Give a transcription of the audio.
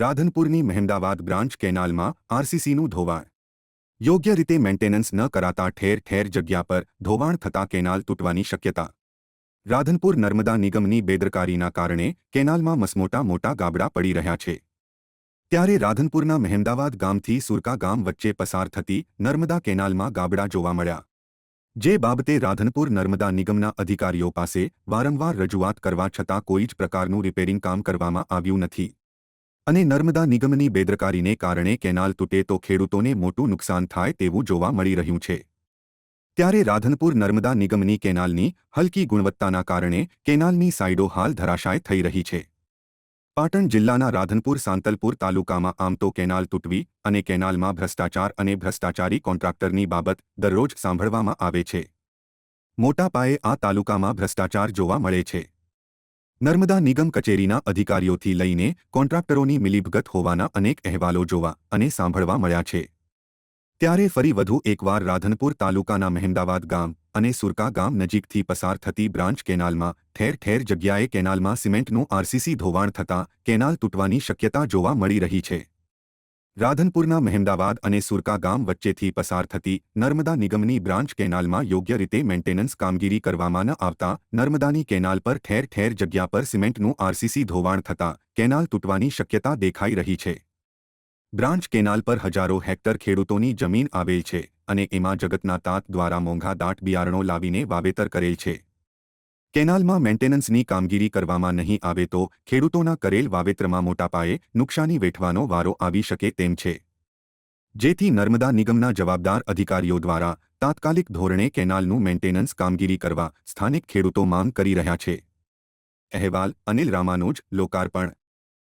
રાધનપુરની Mehmedabad branch કેનાલમાં આરસીસીનું ધોવાણ. યોગ્ય રીતે મેન્ટેનન્સ ન કરાતા ઠેર ઠેર જગ્યા પર ધોવાણ થતા કેનાલ તૂટવાની શક્યતા. રાધનપુર નર્મદા નિગમની બેદરકારીના કારણે કેનાલમાં મસમોટા મોટા ગાબડા પડી રહ્યા છે. ત્યારે રાધનપુરના મહેમદાવાદ ગામથી સુરકા ગામ વચ્ચે પસાર થતી નર્મદા કેનાલમાં ગાબડા જોવા મળ્યા. જે બાબતે રાધનપુર નર્મદા નિગમના અધિકારીઓ પાસે વારંવાર રજૂઆત કરવા છતાં કોઈ જ પ્રકારનું રિપેરિંગ કામ કરવામાં આવ્યું નથી. અને નર્મદા નિગમની બેદરકારીને કારણે કેનાલ તૂટે તો ખેડૂતોને મોટું નુકસાન થાય તેવું જોવા મળી રહ્યું છે. ત્યારે રાધનપુર નર્મદા નિગમની કેનાલની હલકી ગુણવત્તાના કારણે કેનાલની સાઇડો હાલ ધરાશાય થઈ રહી છે. પાટણ જિલ્લાના રાધનપુર સાંતલપુર તાલુકામાં આમ તો કેનાલ તૂટવી અને કેનાલમાં ભ્રષ્ટાચાર અને ભ્રષ્ટાચારી કોન્ટ્રાક્ટરની બાબત દરરોજ સાંભળવામાં આવે છે. મોટા પાયે આ તાલુકામાં ભ્રષ્ટાચાર જોવા મળે છે. નર્મદા નિગમ કચેરીના અધિકારીઓથી લઈને કોન્ટ્રાક્ટરોની મિલીભગત હોવાના અનેક અહેવાલો જોવા અને સાંભળવા મળ્યા છે. ત્યારે ફરી વધુ એકવાર રાધનપુર તાલુકાના મહેમદાવાદ ગામ અને સુરકા ગામ નજીકથી પસાર થતી બ્રાન્ચ કેનાલમાં ઠેર ઠેર જગ્યાએ કેનાલમાં સિમેન્ટનું આરસીસી ધોવાણ થતાં કેનાલ તૂટવાની શક્યતા જોવા મળી રહી છે. રાધનપુરના મહેમદાવાદ અને સુરકા ગામ વચ્ચેથી પસાર થતી નર્મદા નિગમની બ્રાન્ચ કેનાલમાં યોગ્ય રીતે મેન્ટેનન્સ કામગીરી કરવામાં ન આવતા નર્મદાની કેનાલ પર ઠેર ઠેર જગ્યા પર સિમેન્ટનું આરસીસી ધોવાણ થતાં કેનાલ તૂટવાની શક્યતા દેખાઈ રહી છે. બ્રાન્ચ કેનાલ પર હજારો હેક્ટર ખેડૂતોની જમીન આવેલ છે અને એમાં જગતના તાત દ્વારા મોંઘા દાટ બિયારણો લાવીને વાવેતર કરેલ છે. કેનાલમાં મેન્ટેનન્સની કામગીરી કરવામાં નહીં આવે તો ખેડૂતોના કરેલ વાવેતરમાં મોટા પાયે નુકસાની વેઠવાનો વારો આવી શકે તેમ છે. જેથી નર્મદા નિગમના જવાબદાર અધિકારીઓ દ્વારા તાત્કાલિક ધોરણે કેનાલનું મેન્ટેનન્સ કામગીરી કરવા સ્થાનિક ખેડૂતો માંગ કરી રહ્યા છે. અહેવાલ અનિલ રામાનુજ, લોકાર્પણ.